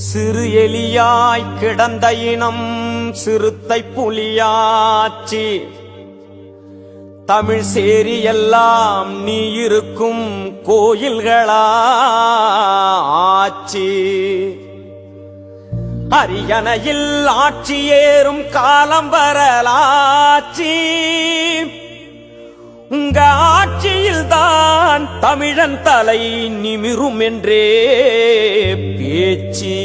சிறு எலியாய் கிடந்த இனம் சிறுத்தை புலியாச்சி. தமிழ் சேரி எல்லாம் நீ இருக்கும் கோயில்களா ஆச்சி அரியணையில் ஆட்சி ஏறும் காலம் வரலாச்சி. உங்க ஆட்சியில் தான் தமிழன் தலை நிமிரும் என்றே பேச்சு.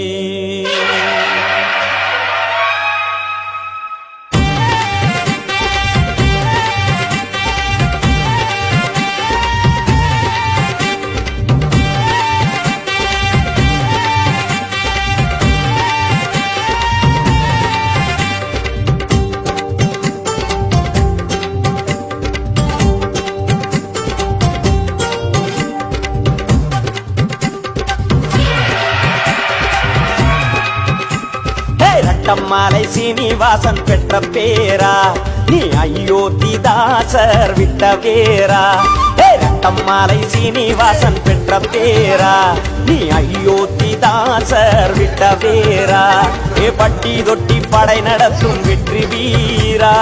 ஹே, சீனிவாசன் பெற்ற பேரா? நீ அயோத்திதாசர் விட்ட பேரா? ஹே, சீனிவாசன் பெற்ற பேரா? நீ அயோத்திதாசர் விட்ட பேரா? ஏ பட்டி தொட்டி படை நடத்தும் வெற்றி வீரா?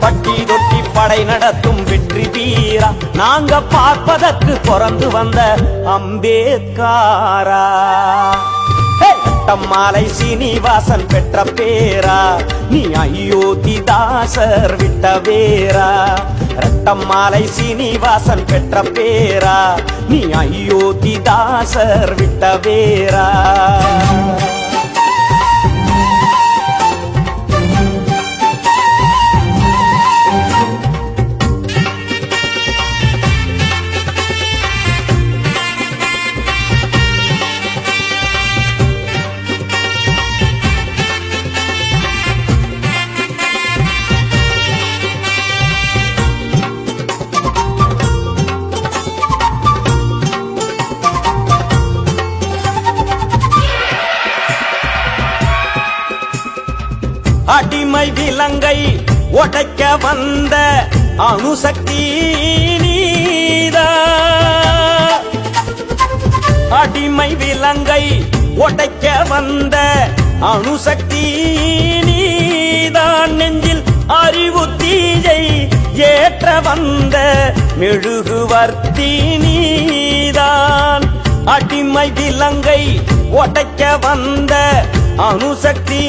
பட்டி தொட்டி படை நடத்தும் வெற்றி வீரா? நாங்க பார்ப்பதற்கு பிறந்து வந்த அம்பேத்காரா? கோட்டம் மாலை சீனிவாசன் பெற்ற பேரா. நீ அயோத்தி தாசர் விட்ட வேரா ரட்டம்மாலை சீனிவாசன் பெற்ற பேரா. நீ அயோத்தி தாசர் விட்ட வேரா அடிமை விலங்கை உடைக்க வந்த அணுசக்தி நீதா. அடிமை விலங்கை உடைக்க வந்த அணுசக்தி நீதான் நெஞ்சில் அறிவு தீயை ஏற்ற வந்த மெழுகுவர்த்தி நீதான். அடிமை விலங்கை உடைக்க வந்த அணுசக்தி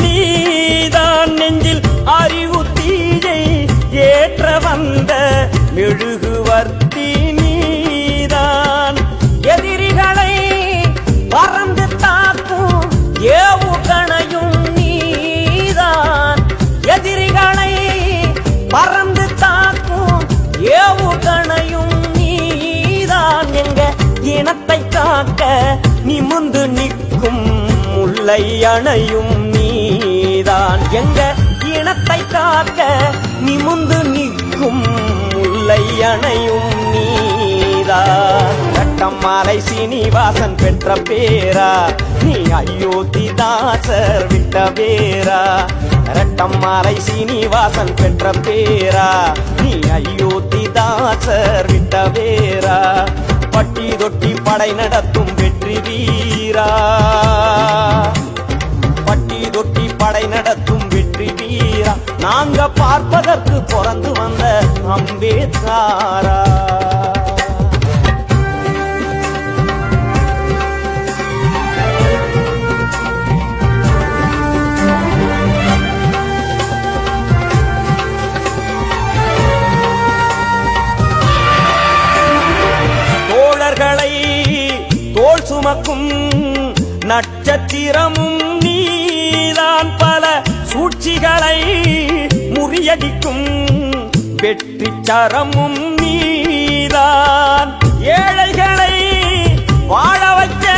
நீதான் நெஞ்சில் அறிவு தீயை ஏற்ற வந்த மெழுகுவர்த்தி நீதான். எதிரிகளை பறந்து தாக்கும் ஏவுகணையும் நீதான். எதிரிகளை பறந்து தாக்கும் ஏவுகணையும் நீதான். எங்க இனத்தை காக்க நிமிந்து நிற்க முல்லை அணையும் நீதான். எங்க இனத்தை காக்க நிமுந்து நிற்கும் முல்லை அணையும் நீதான் கட்டம்மாலை சீனிவாசன் பெற்ற பேரா. நீ அயோத்தி தாசர் விட்ட பேரா. ரட்டம்மாலை சீனிவாசன் பெற்ற பேரா. நீ அயோத்தி தாசர் விட்ட பேரா. பட்டி தொட்டி படை நடத்தும் வெற்றி வீரா பட்டி தொட்டி படை நடத்தும் வெற்றி வீரா நாங்க பார்ப்பதற்கு பிறந்து வந்த அம்பேத்காரா. நட்சத்திரமும் நீதான் பல சூழ்ச்சிகளை முறியடிக்கும். வெற்றி சரமும் நீதான். ஏழைகளை வாழ வைக்க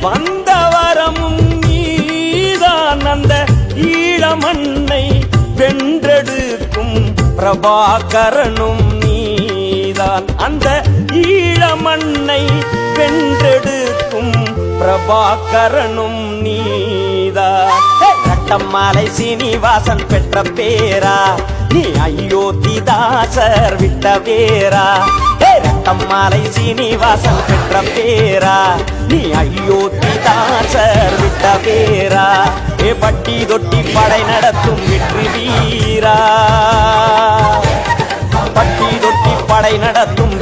வந்த வரமும் நீதான். அந்த ஈழமண்ணை வென்றெடுக்கும் பிரபாகரனும் நீதான். அந்த ஈழமண்ணை வென்றெடுக்கும் பிரபாகரனும் நீதா. ஹே, ரட்டம்மாலை சீனிவாசன் பெற்ற பேரா. நீ அயோத்தி தாசர் விட்ட பேரா ஹே, மாலை சீனிவாசன் பெற்ற பேரா. நீ அயோத்தி தாசர் விட்ட பேரா. ஏ பட்டி தொட்டி படை நடத்தும் வெற்றி வீரா. பட்டி தொட்டி படை நடத்தும்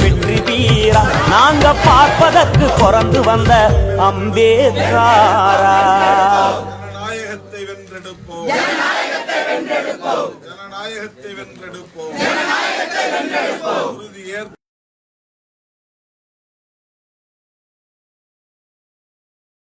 வீரா நாங்க பார்ப்பதற்கு பிறந்து வந்த அம்பேத்காரா. ஜனநாயகத்தை வென்றெடுப்போம். ஜனநாயகத்தை வென்றெடுப்போம். உறுதி